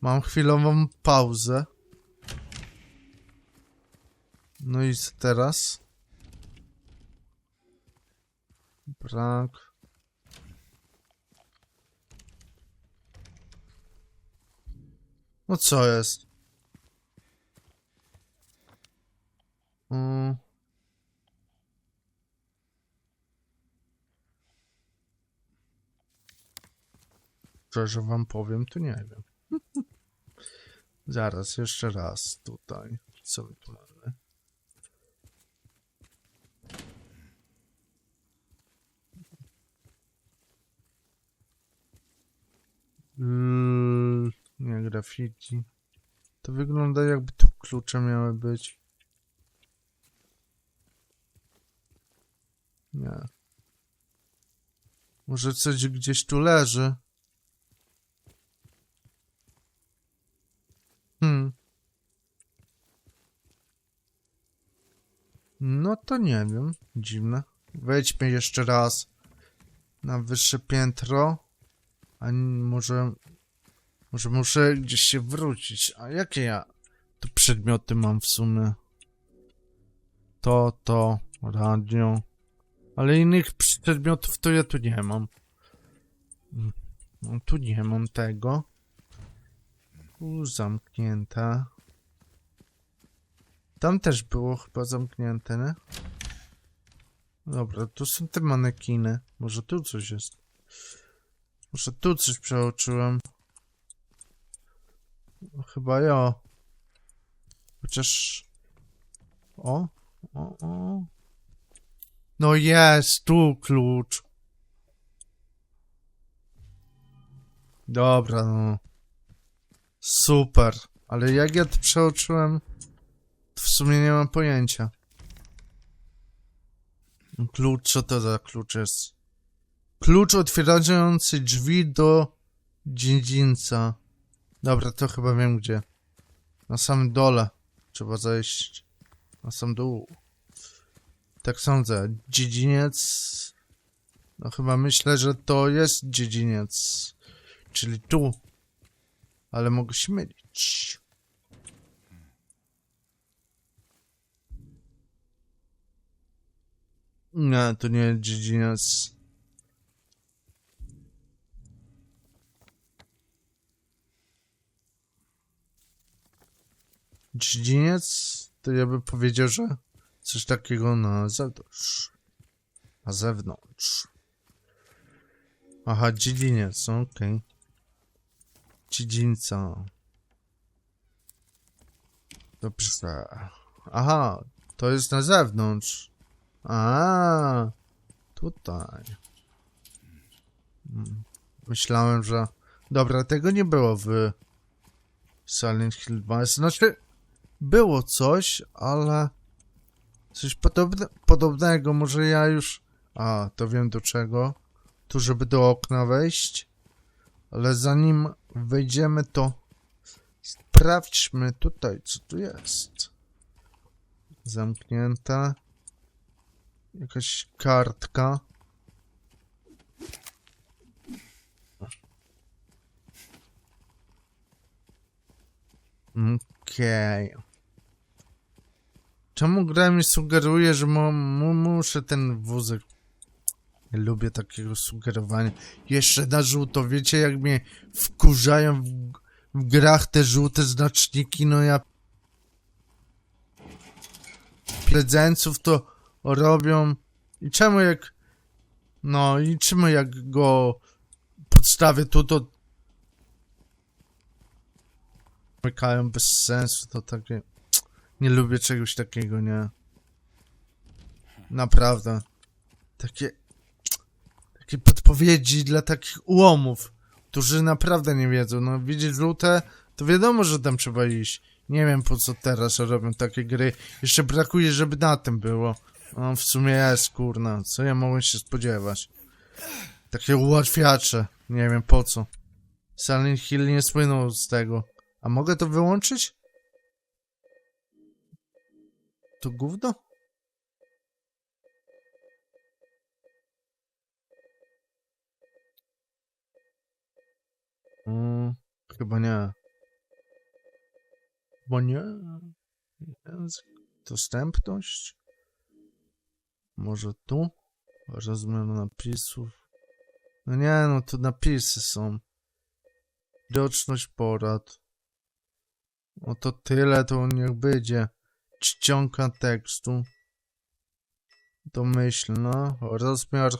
Mam chwilową pauzę. No i teraz? Brak. No co jest? Mm. Szczerze wam powiem, to nie wiem. Zaraz, jeszcze raz tutaj. Co my tu mamy? Yy, nie, graffiti. To wygląda jakby tu klucze miały być. Nie. Może coś gdzieś tu leży. Hmm. No to nie wiem. Dziwne. Wejdźmy jeszcze raz na wyższe piętro. A może... Może muszę gdzieś się wrócić. A jakie ja tu przedmioty mam w sumie? To, to, radio. Ale innych przedmiotów to ja tu nie mam. Mm, No, tu nie mam tego. Tu zamknięte. Tam też było chyba zamknięte, nie? Dobra, tu są te manekiny. Może tu coś jest. Może tu coś przeoczyłem. No, chyba ja. Chociaż... O, o, o. No jest, tu klucz. Dobra, no. Super. Ale jak ja to przeoczyłem, w sumie nie mam pojęcia. Klucz, co to za klucz jest? Klucz otwierający drzwi do dziedzińca. Dobra, to chyba wiem gdzie. Na samym dole. Trzeba zejść na sam dół. Tak sądzę. Dziedziniec. No chyba myślę, że to jest dziedziniec. Czyli tu. Ale mogę się mylić. Nie, to nie dziedziniec. Dziedziniec? To ja bym powiedział, że coś takiego na zewnątrz. Na zewnątrz. Aha, dziedziniec, okej. Dziedzińca. Dobrze. Aha, to jest na zewnątrz. A, tutaj. Mm, Myślałem, że... Dobra, tego nie było w Silent Hill 2. Znaczy, było coś, ale... Coś podobne, podobnego, może ja już... A, to wiem do czego. Tu, żeby do okna wejść. Ale zanim wejdziemy, to sprawdźmy tutaj, co tu jest. Zamknięte. Jakaś kartka. Okej. Czemu gra mi sugeruje, że mu, mu, muszę ten wózek... Lubię takiego sugerowania. Jeszcze na żółto. Wiecie, jak mnie wkurzają w, w grach te żółte znaczniki? No ja... Pledzeńców to robią. I czemu jak... No i czemu jak go podstawię tu, to... Mykają bez sensu, to takie... Nie lubię czegoś takiego, nie? Naprawdę. Takie... Takie podpowiedzi dla takich ułomów, którzy naprawdę nie wiedzą. No widzieć żółte, to wiadomo, że tam trzeba iść. Nie wiem po co teraz robią takie gry. Jeszcze brakuje, żeby na tym było. No w sumie jest, kurna. Co ja mogłem się spodziewać? Takie ułatwiacze. Nie wiem po co. Silent Hill nie słynął z tego. A mogę to wyłączyć? To gówno? Mm, chyba nie. Bo nie. Dostępność. Może tu? Rozmiar napisów. No nie, no tu napisy są. Widoczność porad. O to tyle, to niech będzie. Czcionka tekstu. Domyślna. Rozmiar.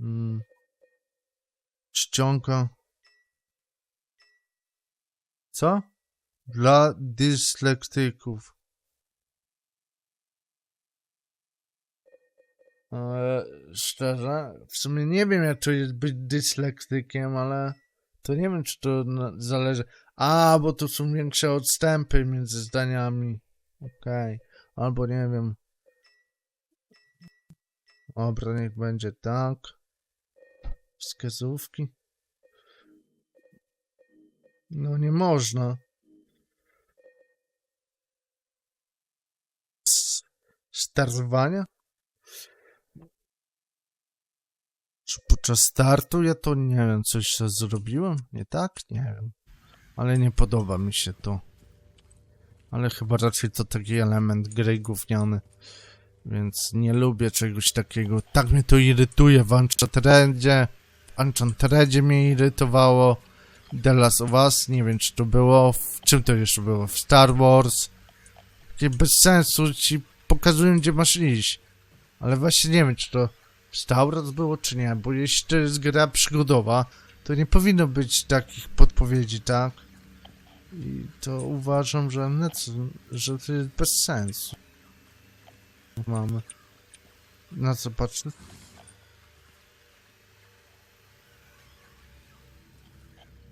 Mm. Czcionka. Co? Dla dyslektyków. E, szczerze, w sumie nie wiem jak to jest być dyslektykiem, ale to nie wiem czy to zależy. A, bo tu są większe odstępy między zdaniami. Okej. Albo nie wiem. Dobra, niech będzie tak. Wskazówki. No nie można. Startowania? Czy podczas startu ja to nie wiem, coś zrobiłem? Nie tak? Nie wiem. Ale nie podoba mi się to. Ale chyba raczej to taki element gry gówniany. Więc nie lubię czegoś takiego. Tak mnie to irytuje w Unchartedzie. W Unchartedzie mnie irytowało. The Last of Us, nie wiem czy to było. W czym to jeszcze było? W Star Wars. Takie bez sensu ci pokazują gdzie masz iść. Ale właśnie nie wiem czy to Wars było czy nie, bo jeśli to jest gra przygodowa, to nie powinno być takich podpowiedzi, tak? I to uważam, że, że to jest bez sensu. Mamy. Na co patrzę?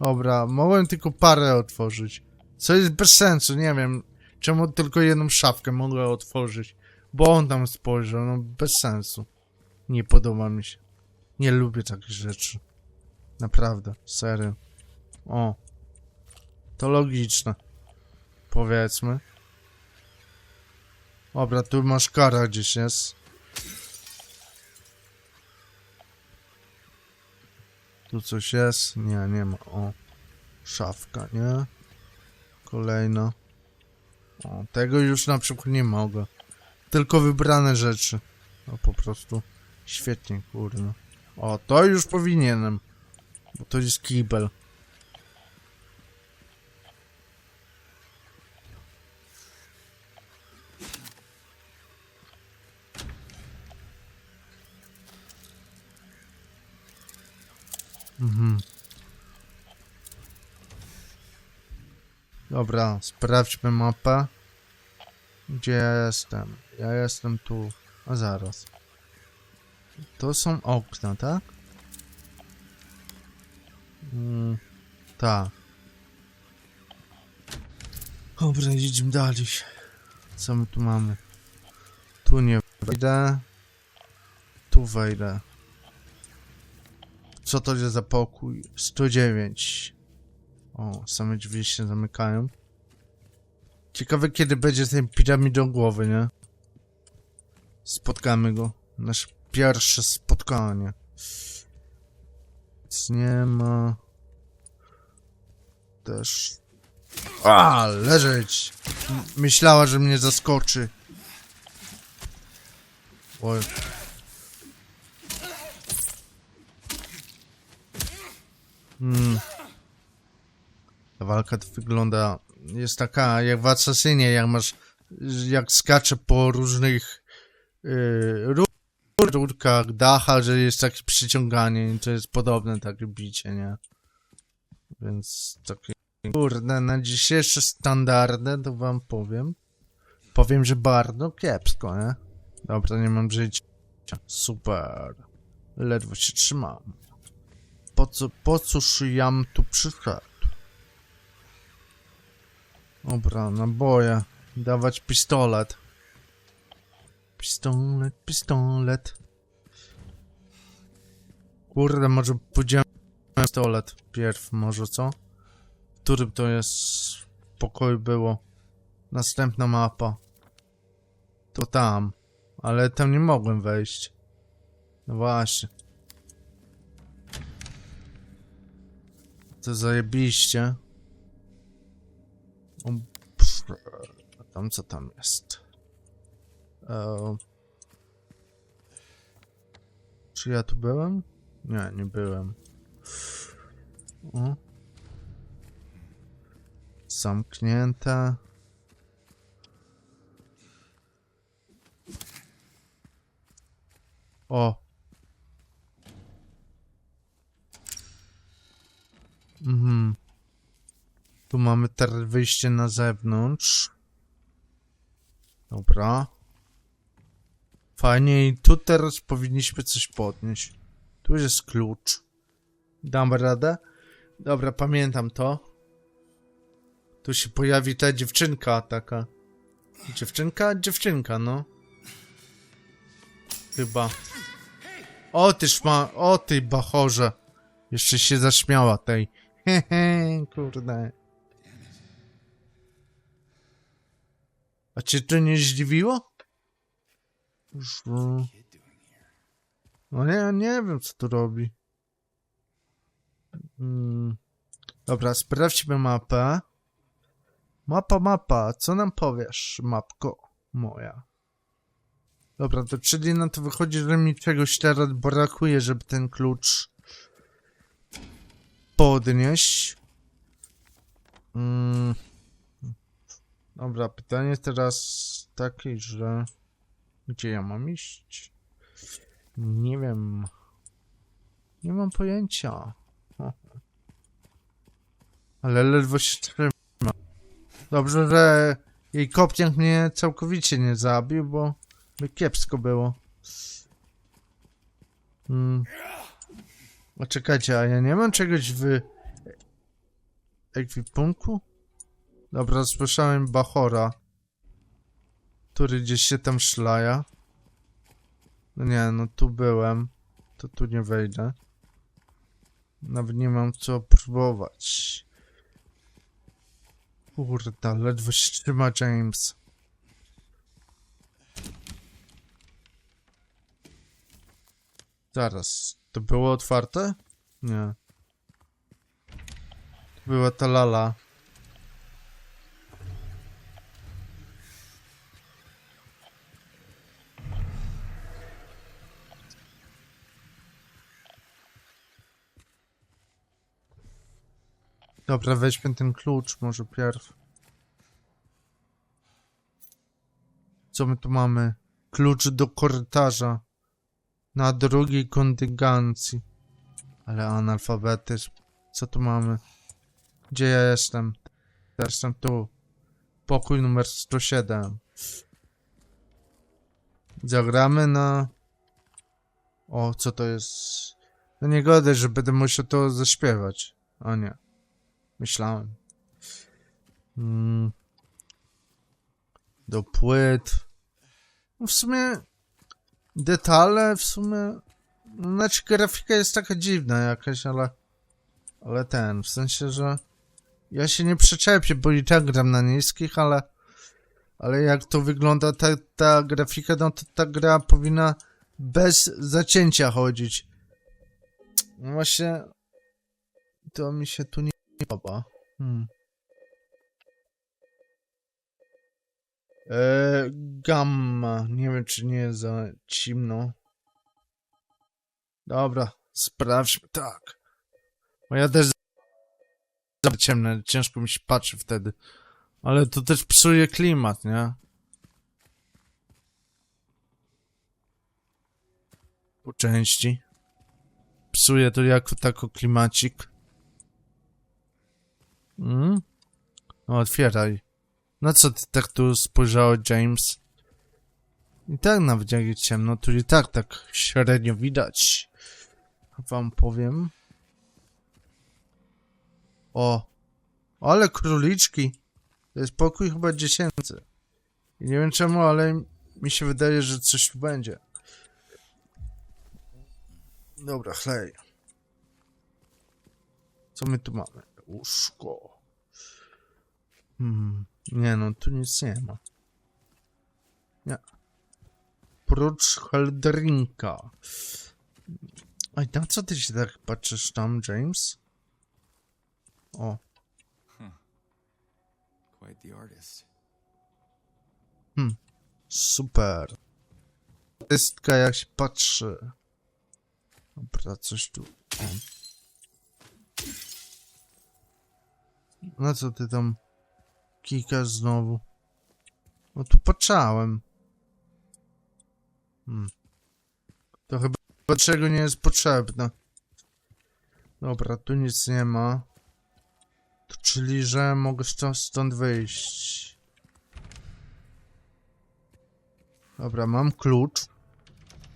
Dobra, mogłem tylko parę otworzyć. Co jest bez sensu, nie wiem. Czemu tylko jedną szafkę mogę otworzyć? Bo on tam spojrzał, no bez sensu. Nie podoba mi się. Nie lubię takich rzeczy. Naprawdę, serio. O. To logiczne. Powiedzmy. Dobra, tu masz kara gdzieś jest. Tu coś jest? Nie, nie ma. O. Szafka, nie? Kolejna. O, tego już na przykład nie mogę. Tylko wybrane rzeczy. No po prostu. Świetnie, kurde. O, to już powinienem. Bo to jest kibel. Mhm. Dobra, sprawdźmy mapę. Gdzie jestem? Ja jestem tu. A zaraz. To są okna, tak? Mm, tak. Dobra, idziemy dalej. Co my tu mamy? Tu nie wejdę. Tu wejdę. Co to jest za pokój? 109. O, same drzwi się zamykają. Ciekawe kiedy będzie ten piramidą głowy, nie? Spotkamy go. Nasze pierwsze spotkanie. Nic nie ma. Też. A, leżeć! Myślała, że mnie zaskoczy. Oj. Hmm. Ta walka wygląda... Jest taka jak w Assassinie, jak masz... Jak skacze po różnych... Yy, rur- rurkach, dachach, że jest takie przyciąganie i to jest podobne takie bicie, nie? Więc takie... Kurde, na dzisiejsze standardy to wam powiem. Powiem, że bardzo kiepsko, nie? Dobra, nie mam życia. Super. Ledwo się trzymam. Po co, po cóż jam tu przyszedł? Dobra, naboje. Dawać pistolet. Pistolet, pistolet. Kurde, może pójdziemy pistolet pierw, może co? W którym to jest pokoju było? Następna mapa. To tam. Ale tam nie mogłem wejść. No właśnie. to zajebiście. A tam co tam jest? E, czy ja tu byłem? Nie, nie byłem. O. Zamknięte. O. Mhm. Tu mamy teraz wyjście na zewnątrz. Dobra. Fajnie i tu teraz powinniśmy coś podnieść. Tu jest klucz. Dam radę? Dobra, pamiętam to. Tu się pojawi ta dziewczynka taka. Dziewczynka? Dziewczynka, no. Chyba. O ty szma... O ty bachorze. Jeszcze się zaśmiała tej. Hehe, kurde. A cię to nie zdziwiło? Że... No nie, nie wiem co tu robi. Mm. Dobra, sprawdźmy mapę. Mapa, mapa, co nam powiesz, mapko moja? Dobra, to czyli na to wychodzi, że mi czegoś teraz brakuje, żeby ten klucz podnieść. Mm. Dobra, pytanie teraz takie, że gdzie ja mam iść? Nie wiem. Nie mam pojęcia. Ale ledwo się trzyma. Dobrze, że jej kopniak mnie całkowicie nie zabił, bo by kiepsko było. Hmm. A czekajcie, a ja nie mam czegoś w ekwipunku? Dobra, słyszałem Bachora, który gdzieś się tam szlaja. No nie, no tu byłem. To tu nie wejdę. Nawet nie mam co próbować. Kurde, ledwo się trzyma James. Zaraz, to było otwarte? Nie. Była ta lala. Dobra, weźmy ten klucz może pierw. Co my tu mamy? Klucz do korytarza. Na drugiej kondygnacji. Ale analfabetyzm. Co tu mamy? Gdzie ja jestem? Jestem tu. Pokój numer 107. Zagramy na... O, co to jest? No nie godę, że będę musiał to zaśpiewać. O nie. Myślałem. Mm. Do płyt. No w sumie detale w sumie. No, znaczy grafika jest taka dziwna jakaś, ale. Ale ten, w sensie, że. Ja się nie przyczepię, bo i tak gram na niskich, ale. Ale jak to wygląda ta, ta grafika, no to ta gra powinna bez zacięcia chodzić. No Właśnie. To mi się tu nie podoba. Hmm. Eee, gamma. Nie wiem, czy nie jest za ciemno. Dobra, sprawdźmy. Tak. Bo ja też za ciemne. Ciężko mi się patrzy wtedy. Ale to też psuje klimat, nie? Po części. Psuje to jako tako klimacik. Mm? No, otwieraj. Na co ty tak tu spojrzałeś, James? I tak nawet jak jest ciemno, tu i tak tak średnio widać. Wam powiem. O. Ale króliczki. To jest pokój chyba dziecięcy. I nie wiem czemu, ale mi się wydaje, że coś tu będzie. Dobra, chlej. Co my tu mamy? Łóżko. Hmm. Nie no, tu nic nie ma. Nie. Prócz Heldrinka. Ej, na co ty się tak patrzysz tam, James? O, Quite the artist. super. Artystka jak się patrzy. Dobra, coś tu. O. Na co ty tam kikasz znowu? No tu patrzałem. Hmm. To chyba czego nie jest potrzebne. Dobra, tu nic nie ma. To czyli, że mogę stąd wyjść. Dobra, mam klucz.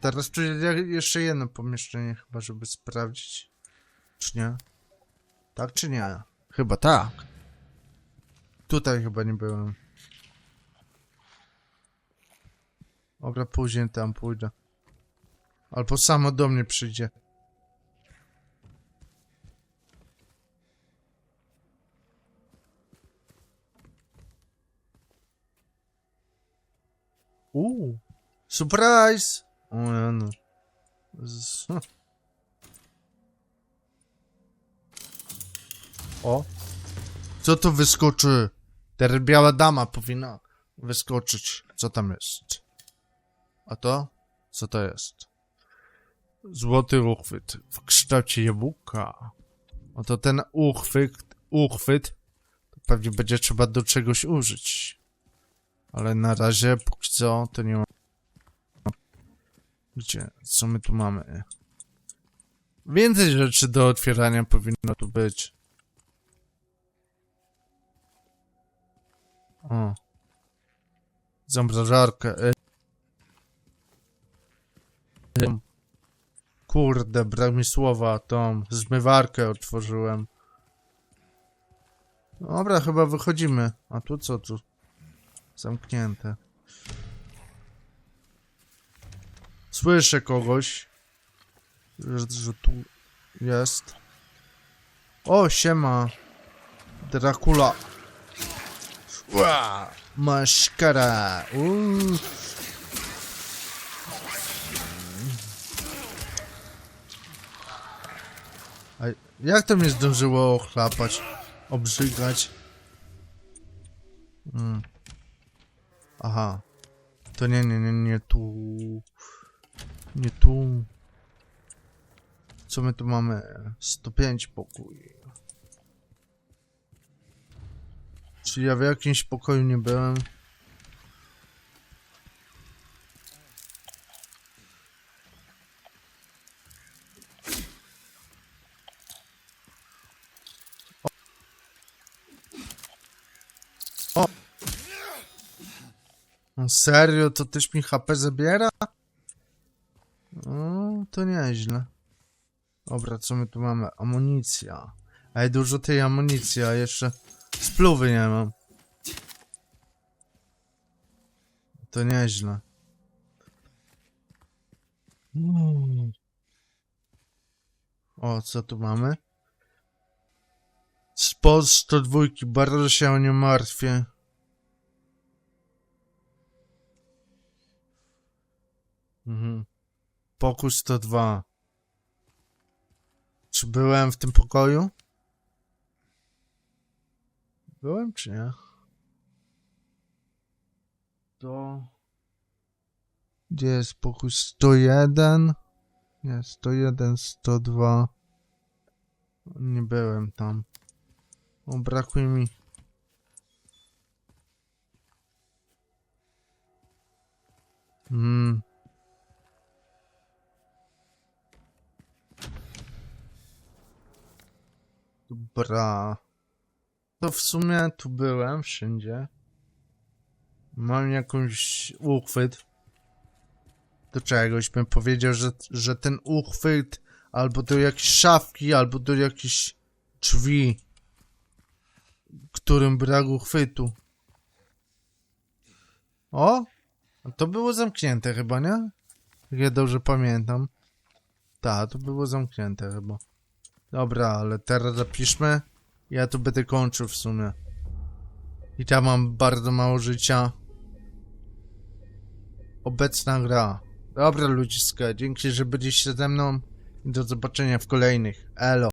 Teraz tu jeszcze jedno pomieszczenie chyba, żeby sprawdzić. Czy nie? Tak czy nie? Chyba tak. Tutaj chyba nie byłem. Dobra, później tam pójdę. Albo samo do mnie przyjdzie. Uuu. Surprise! O ja no. Z... O. Co tu wyskoczy? Ta biała dama powinna wyskoczyć. Co tam jest? A to? Co to jest? Złoty uchwyt w kształcie jabłka. Oto ten uchwyt, uchwyt to pewnie będzie trzeba do czegoś użyć. Ale na razie, póki co, to nie ma. Gdzie? Co my tu mamy? Więcej rzeczy do otwierania powinno tu być. O. Zamrażarkę. e. Kurde, brak mi słowa, tą zmywarkę otworzyłem. Dobra, chyba wychodzimy. A tu co tu? Zamknięte. Słyszę kogoś. Że, że tu jest. O, siema. Dracula. Ła, Maszkara. Uuu. A jak to mnie zdążyło ochlapać? Obrzygać? Mm. Aha. To nie, nie, nie, nie tu. Nie tu. Co my tu mamy? 105 pokój. Czy ja w jakimś pokoju nie byłem? O. O, serio? To też mi HP zabiera? No, to nieźle. Dobra, co my tu mamy? Amunicja. Ej, dużo tej amunicji, a jeszcze spluwy nie mam. To nieźle. O, co tu mamy? Spod 102, bardzo się nie martwię. Mhm. Pokój 102. Czy byłem w tym pokoju? Byłem czy nie? To... Gdzie jest pokój 101? Nie, 101, 102. Nie byłem tam. O, brakuje mi... Hmm. Dobra. To w sumie tu byłem wszędzie. Mam jakąś uchwyt. Do czegoś bym powiedział, że, że ten uchwyt albo do jakiejś szafki, albo do jakichś drzwi, którym brak uchwytu. O! To było zamknięte chyba, nie? Jak ja dobrze pamiętam. Tak, to było zamknięte chyba. Dobra, ale teraz zapiszmy. Ja tu będę kończył w sumie. I tam mam bardzo mało życia. Obecna gra. Dobra ludziska, dzięki, że byliście ze mną. I do zobaczenia w kolejnych. Elo.